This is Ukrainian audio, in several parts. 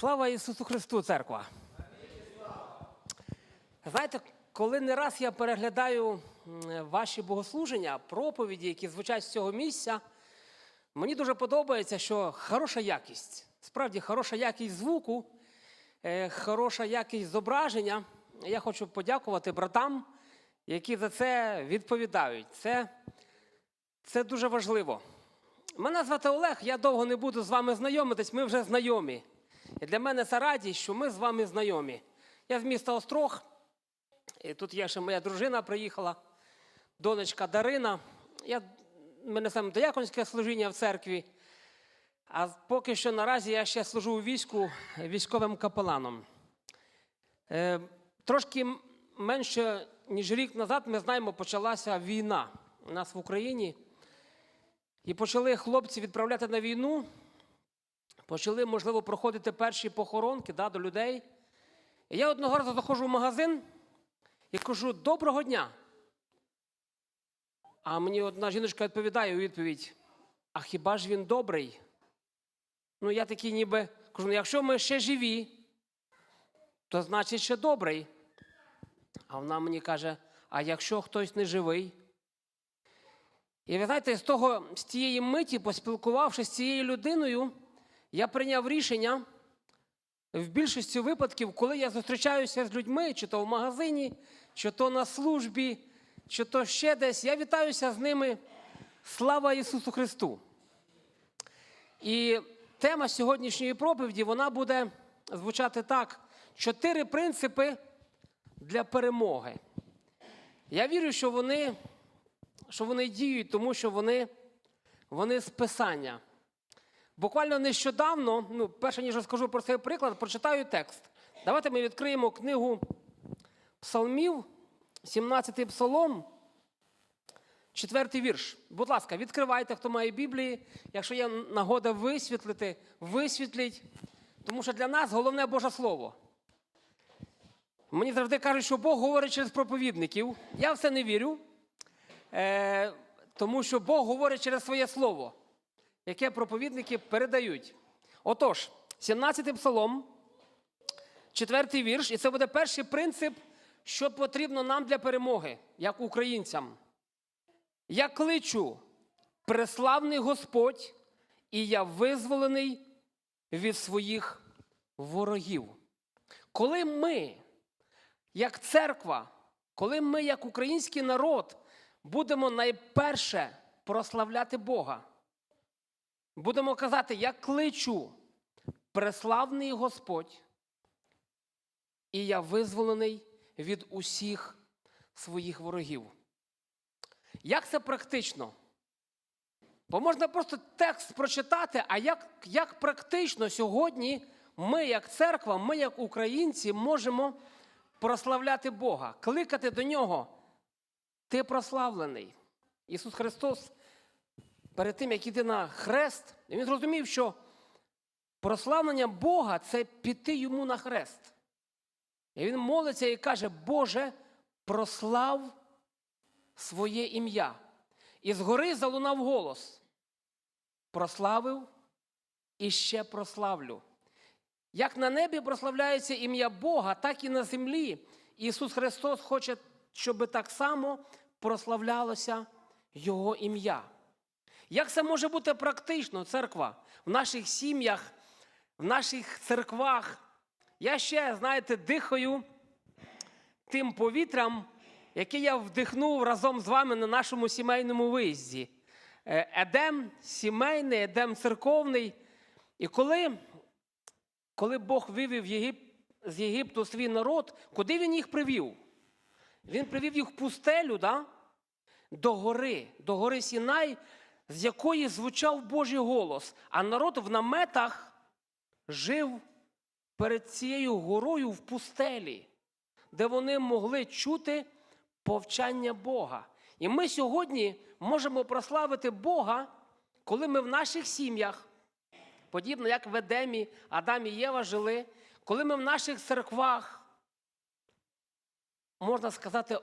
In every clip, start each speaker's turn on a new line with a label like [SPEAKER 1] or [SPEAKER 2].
[SPEAKER 1] Слава Ісусу Христу, церква! Знаєте, коли не раз я переглядаю ваші богослуження, проповіді, які звучать з цього місця, мені дуже подобається, що хороша якість, справді хороша якість звуку, е, хороша якість зображення. Я хочу подякувати братам, які за це відповідають. Це, це дуже важливо. Мене звати Олег, я довго не буду з вами знайомитись, ми вже знайомі. І для мене це радість, що ми з вами знайомі. Я з міста Острог, і тут є ще моя дружина приїхала, донечка Дарина. Я, ми несемо дияконське служіння в церкві. А поки що наразі я ще служу у війську військовим капеланом. Е, трошки менше, ніж рік назад, ми знаємо, почалася війна у нас в Україні. І почали хлопці відправляти на війну, почали, можливо, проходити перші похоронки да, до людей. І я одного разу заходжу в магазин і кажу: доброго дня. А мені одна жіночка відповідає у відповідь: А хіба ж він добрий? Ну, я такий ніби кажу, ну якщо ми ще живі, то значить ще добрий. А вона мені каже: а якщо хтось не живий? І ви знаєте, з того, з тієї миті, поспілкувавшись з цією людиною, я прийняв рішення в більшості випадків, коли я зустрічаюся з людьми, чи то в магазині, чи то на службі, чи то ще десь, я вітаюся з ними. Слава Ісусу Христу! І тема сьогоднішньої проповіді вона буде звучати так: чотири принципи для перемоги. Я вірю, що вони, що вони діють, тому що вони, вони з Писання. Буквально нещодавно, ну, перше ніж розкажу про цей приклад, прочитаю текст. Давайте ми відкриємо книгу Псалмів, 17-й псалом, четвертий вірш. Будь ласка, відкривайте, хто має Біблії. Якщо є нагода висвітлити, висвітліть. Тому що для нас головне Боже Слово. Мені завжди кажуть, що Бог говорить через проповідників. Я в це не вірю, е, тому що Бог говорить через своє слово, яке проповідники передають. Отож, 17-й псалом, 4 вірш, і це буде перший принцип, що потрібно нам для перемоги, як українцям. Я кличу, преславний Господь, і я визволений від своїх ворогів. Коли ми, як церква, коли ми, як український народ, будемо найперше прославляти Бога, будемо казати, я кличу, преславний Господь, і я визволений від усіх своїх ворогів. Як це практично? Бо можна просто текст прочитати, а як, як практично сьогодні ми, як церква, ми, як українці, можемо прославляти Бога, кликати до Нього. Ти прославлений. Ісус Христос перед тим, як іти на хрест, Він зрозумів, що прославлення Бога це піти йому на хрест. І він молиться і каже, Боже, прослав своє ім'я. І згори залунав голос. Прославив і ще прославлю. Як на небі прославляється ім'я Бога, так і на землі. Ісус Христос хоче, щоб так само прославлялося Його ім'я. Як це може бути практично, церква, в наших сім'ях, в наших церквах? Я ще, знаєте, дихаю тим повітрям, яке я вдихнув разом з вами на нашому сімейному виїзді. Е, Едем сімейний, едем церковний. І коли, коли Бог вивів Єгип, з Єгипту свій народ, куди він їх привів? Він привів їх в пустелю, да? до гори, до гори Сінай, з якої звучав Божий голос, а народ в наметах жив перед цією горою в пустелі, де вони могли чути повчання Бога. І ми сьогодні можемо прославити Бога, коли ми в наших сім'ях, подібно як в Едемі, Адам і Єва жили, коли ми в наших церквах, можна сказати,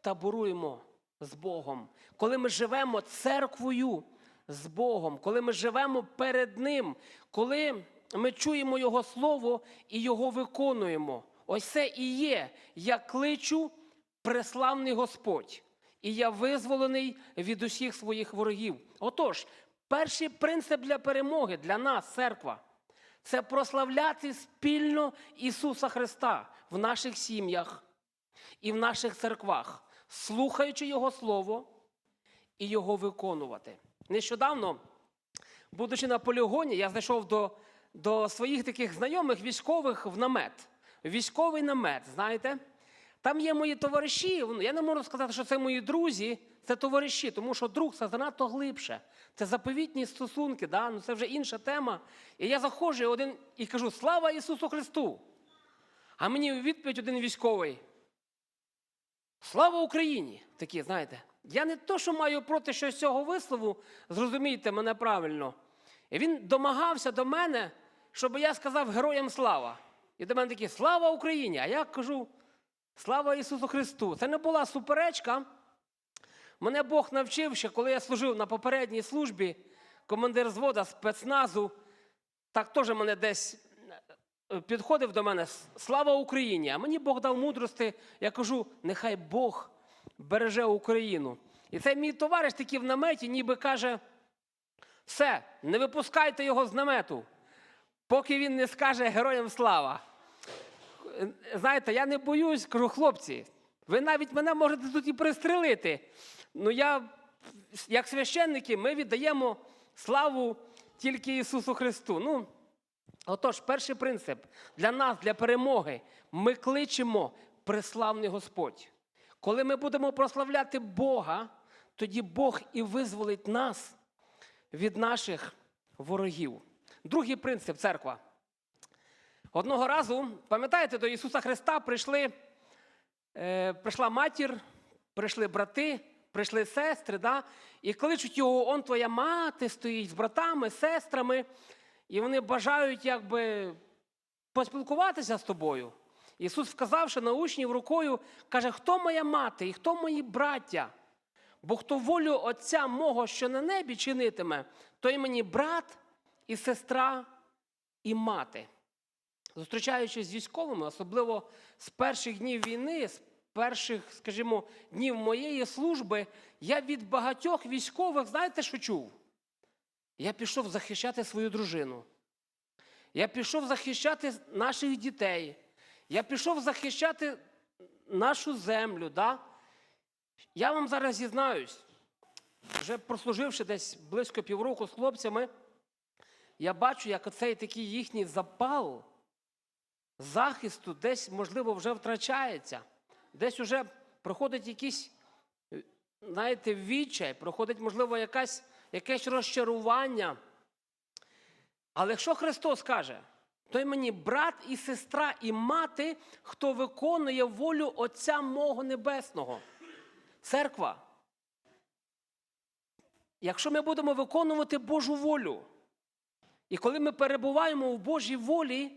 [SPEAKER 1] таборуємо з Богом, коли ми живемо церквою з Богом, коли ми живемо перед Ним, коли ми чуємо Його Слово і Його виконуємо. Ось це і є. Я кличу преславний Господь, і я визволений від усіх своїх ворогів. Отож, перший принцип для перемоги для нас, церква, це прославляти спільно Ісуса Христа в наших сім'ях і в наших церквах, слухаючи Його Слово і Його виконувати. Нещодавно, будучи на полігоні, я зайшов до, до своїх таких знайомих військових в намет. Військовий намет, знаєте? Там є мої товариші. ну, Я не можу сказати, що це мої друзі, це товариші, тому що друг це занадто глибше. Це заповітні стосунки, да? ну, це вже інша тема. І я заходжу один і кажу: Слава Ісусу Христу! А мені у відповідь один військовий. Слава Україні! Такі, знаєте. Я не то, що маю проти щось цього вислову, зрозумійте мене правильно. І він домагався до мене, щоб я сказав героям слава. І до мене такі Слава Україні! А я кажу, слава Ісусу Христу! Це не була суперечка. Мене Бог навчив, ще коли я служив на попередній службі, командир звода спецназу, так теж мене десь підходив до мене Слава Україні! А мені Бог дав мудрости. Я кажу, нехай Бог береже Україну. І цей мій товариш такий в наметі, ніби каже: все, не випускайте його з намету, поки він не скаже героям слава. Е, Знаєте, я не боюсь, кажу, хлопці, ви навіть мене можете тут і пристрелити. Ну я, як священники, ми віддаємо славу тільки Ісусу Христу. Ну, Отож, перший принцип для нас, для перемоги, ми кличемо преславний Господь. Коли ми будемо прославляти Бога, тоді Бог і визволить нас від наших ворогів. Другий принцип церква. Одного разу, пам'ятаєте, до Ісуса Христа прийшли, е, прийшла матір, прийшли брати, прийшли сестри, да? і кличуть його, он твоя мати стоїть з братами, сестрами, і вони бажають якби поспілкуватися з тобою. Ісус, вказавши на учнів рукою, каже, хто моя мати і хто мої браття? Бо хто волю Отця мого, що на небі чинитиме, той мені брат і сестра і мати. Зустрічаючись з військовими, особливо з перших днів війни, з перших, скажімо, днів моєї служби, я від багатьох військових, знаєте, що чув? Я пішов захищати свою дружину. Я пішов захищати наших дітей. Я пішов захищати нашу землю. Да? Я вам зараз зізнаюсь, вже прослуживши десь близько півроку з хлопцями, я бачу, як оцей такий їхній запал захисту десь, можливо, вже втрачається. Десь вже проходить якийсь, знаєте, відчай, проходить, можливо, якась, якесь розчарування. Але якщо Христос каже, той мені брат і сестра, і мати, хто виконує волю Отця мого Небесного. Церква. Якщо ми будемо виконувати Божу волю, і коли ми перебуваємо в Божій волі,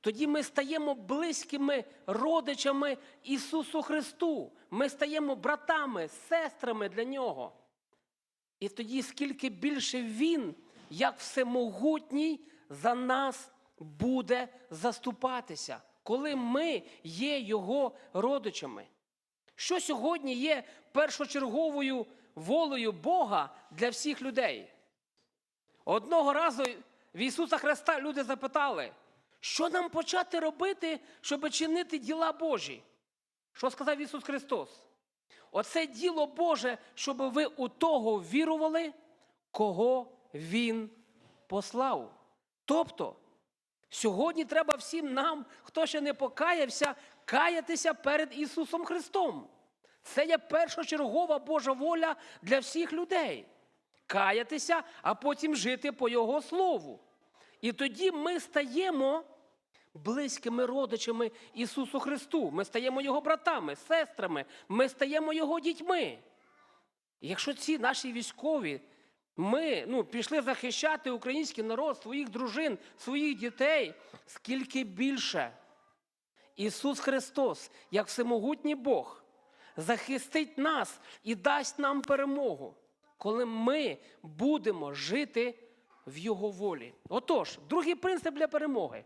[SPEAKER 1] тоді ми стаємо близькими родичами Ісусу Христу. Ми стаємо братами, сестрами для Нього. І тоді, скільки більше Він, як всемогутній, за нас буде заступатися, коли ми є Його родичами. Що сьогодні є першочерговою волею Бога для всіх людей? Одного разу в Ісуса Христа люди запитали, що нам почати робити, щоб чинити діла Божі? Що сказав Ісус Христос? Оце діло Боже, щоб ви у того вірували, кого Він послав. Тобто, сьогодні треба всім нам, хто ще не покаявся, каятися перед Ісусом Христом. Це є першочергова Божа воля для всіх людей. Каятися, а потім жити по Його Слову. І тоді ми стаємо близькими родичами Ісусу Христу. Ми стаємо Його братами, сестрами, ми стаємо Його дітьми. І якщо ці наші військові, ми ну, пішли захищати український народ, своїх дружин, своїх дітей, скільки більше Ісус Христос, як всемогутній Бог, захистить нас і дасть нам перемогу, коли ми будемо жити в Його волі. Отож, другий принцип для перемоги.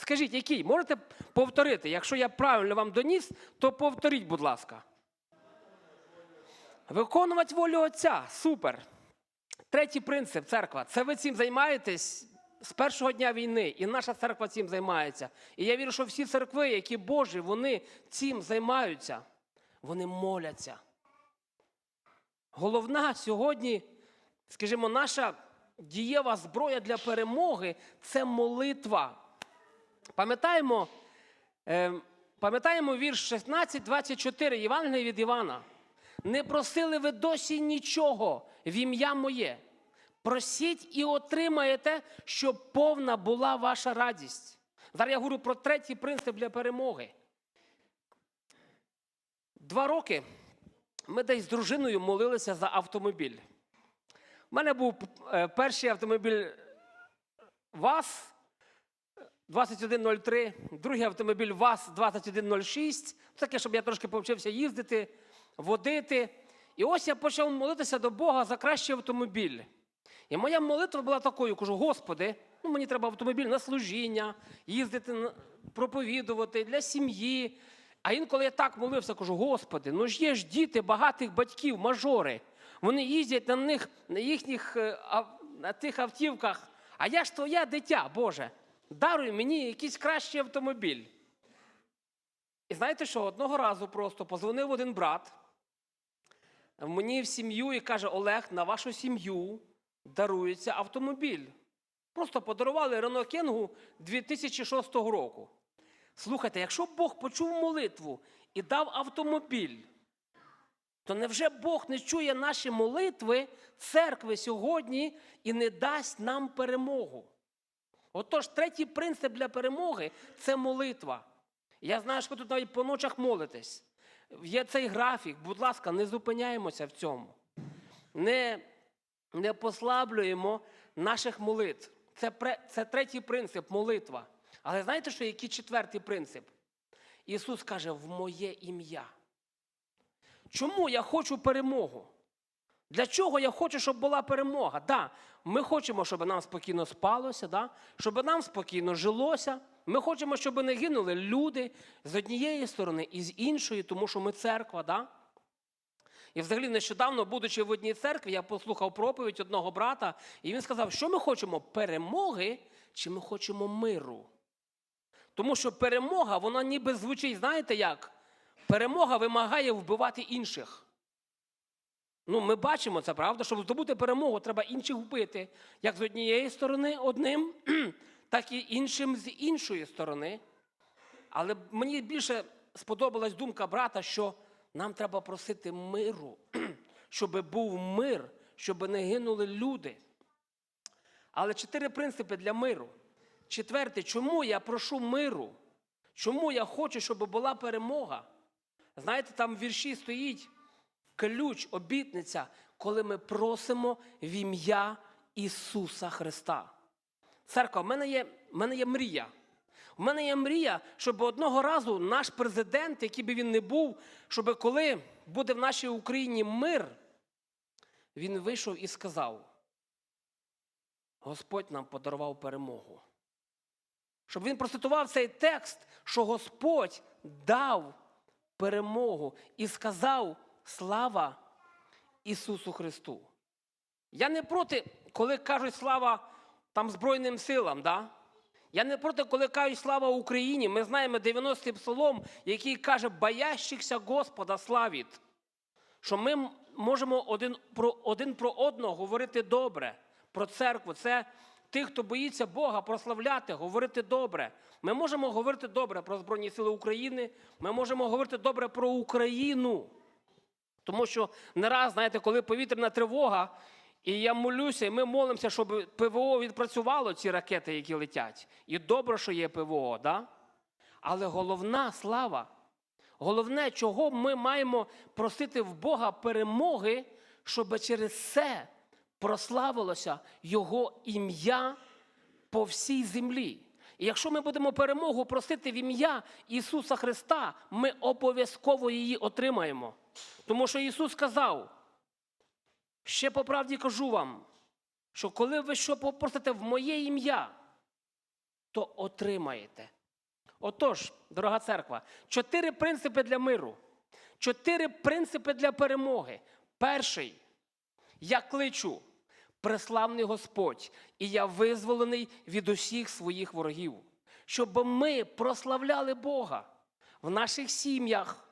[SPEAKER 1] Скажіть, який? Можете повторити? Якщо я правильно вам доніс, то повторіть, будь ласка. Виконувати волю Отця. Супер. Третій принцип церква. Це ви цим займаєтесь з першого дня війни, і наша церква цим займається. І я вірю, що всі церкви, які Божі, вони цим займаються. Вони моляться. Головна сьогодні, скажімо, наша дієва зброя для перемоги це молитва. Пам'ятаємо, е, пам'ятаємо вірш 16-24 Євангелія від Івана. Не просили ви досі нічого в ім'я моє. Просіть і отримаєте, щоб повна була ваша радість. Зараз я говорю про третій принцип для перемоги. Два роки ми десь з дружиною молилися за автомобіль. У мене був е, перший автомобіль ВАЗ 2103, другий автомобіль ВАЗ 2106. Таке, щоб я трошки повчився їздити, водити. І ось я почав молитися до Бога за кращий автомобіль. І моя молитва була такою: кажу, Господи, ну мені треба автомобіль на служіння, їздити, проповідувати для сім'ї. А інколи я так молився, кажу, Господи, ну ж є ж діти багатих батьків, мажори. Вони їздять на них, на їхніх е, на тих автівках. А я ж твоє дитя, Боже, даруй мені якийсь кращий автомобіль. І знаєте що, одного разу просто позвонив один брат мені в сім'ю і каже: Олег, на вашу сім'ю дарується автомобіль. Просто подарували Рено Кенгу 2006 року. Слухайте, якщо Бог почув молитву і дав автомобіль, то невже Бог не чує наші молитви церкви сьогодні і не дасть нам перемогу? Отож, третій принцип для перемоги це молитва. Я знаю, що ви тут навіть по ночах молитесь. Є цей графік, будь ласка, не зупиняємося в цьому. Не, не послаблюємо наших молитв. Це, це третій принцип молитва. Але знаєте, що який четвертий принцип? Ісус каже, в моє ім'я. Чому я хочу перемогу? Для чого я хочу, щоб була перемога? Да, ми хочемо, щоб нам спокійно спалося, да? щоб нам спокійно жилося. Ми хочемо, щоб не гинули люди з однієї сторони і з іншої, тому що ми церква. Да? І взагалі нещодавно, будучи в одній церкві, я послухав проповідь одного брата, і він сказав, що ми хочемо перемоги чи ми хочемо миру. Тому що перемога, вона ніби звучить, знаєте як? Перемога вимагає вбивати інших. Ну, ми бачимо це, правда? Щоб здобути перемогу, треба інших вбити. Як з однієї сторони одним, так і іншим з іншої сторони. Але мені більше сподобалась думка брата, що нам треба просити миру, щоб був мир, щоб не гинули люди. Але чотири принципи для миру. Четверте, чому я прошу миру? Чому я хочу, щоб була перемога? Знаєте, там в вірші стоїть ключ, обітниця, коли ми просимо в ім'я Ісуса Христа. Церква, в мене є, в мене є мрія. У мене є мрія, щоб одного разу наш президент, який би він не був, щоб коли буде в нашій Україні мир, він вийшов і сказав: Господь нам подарував перемогу. Щоб він процитував цей текст, що Господь дав перемогу і сказав слава Ісусу Христу. Я не проти, коли кажуть слава там Збройним силам. Да? Я не проти, коли кажуть слава Україні. Ми знаємо 90-й псалом, який каже, боящихся Господа славіт. Що ми можемо один про, один про одного говорити добре, про церкву. Це тих, хто боїться Бога, прославляти, говорити добре. Ми можемо говорити добре про Збройні Сили України, ми можемо говорити добре про Україну. Тому що не раз, знаєте, коли повітряна тривога, і я молюся, і ми молимося, щоб ПВО відпрацювало ці ракети, які летять. І добре, що є ПВО, да? але головна слава, головне, чого ми маємо просити в Бога перемоги, щоб через це прославилося Його ім'я по всій землі. І якщо ми будемо перемогу просити в ім'я Ісуса Христа, ми обов'язково її отримаємо. Тому що Ісус сказав, ще по правді кажу вам, що коли ви що попросите в моє ім'я, то отримаєте. Отож, дорога церква, чотири принципи для миру, чотири принципи для перемоги. Перший я кличу, преславний Господь, і я визволений від усіх своїх ворогів, щоб ми прославляли Бога в наших сім'ях,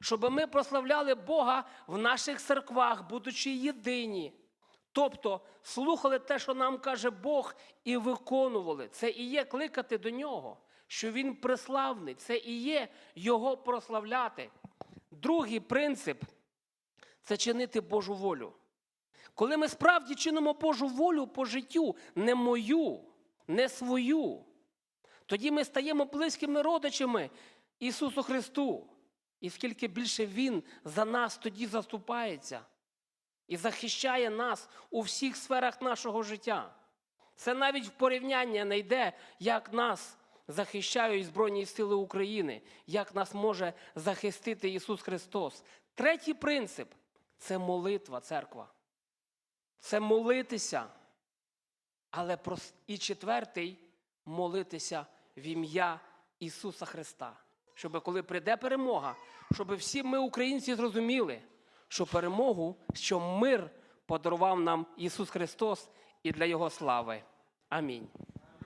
[SPEAKER 1] щоб ми прославляли Бога в наших церквах, будучи єдині. Тобто слухали те, що нам каже Бог, і виконували. Це і є кликати до нього, що Він преславний, це і є Його прославляти. Другий принцип це чинити Божу волю. Коли ми справді чинимо Божу волю по життю, не мою, не свою, тоді ми стаємо близькими родичами Ісусу Христу. І скільки більше Він за нас тоді заступається і захищає нас у всіх сферах нашого життя. Це навіть в порівняння не йде, як нас захищають Збройні Сили України, як нас може захистити Ісус Христос. Третій принцип це молитва, церква. Це молитися. Але і четвертий молитися в ім'я Ісуса Христа. Щоб коли прийде перемога, щоб всі ми, українці, зрозуміли, що перемогу, що мир подарував нам Ісус Христос і для Його слави. Амінь.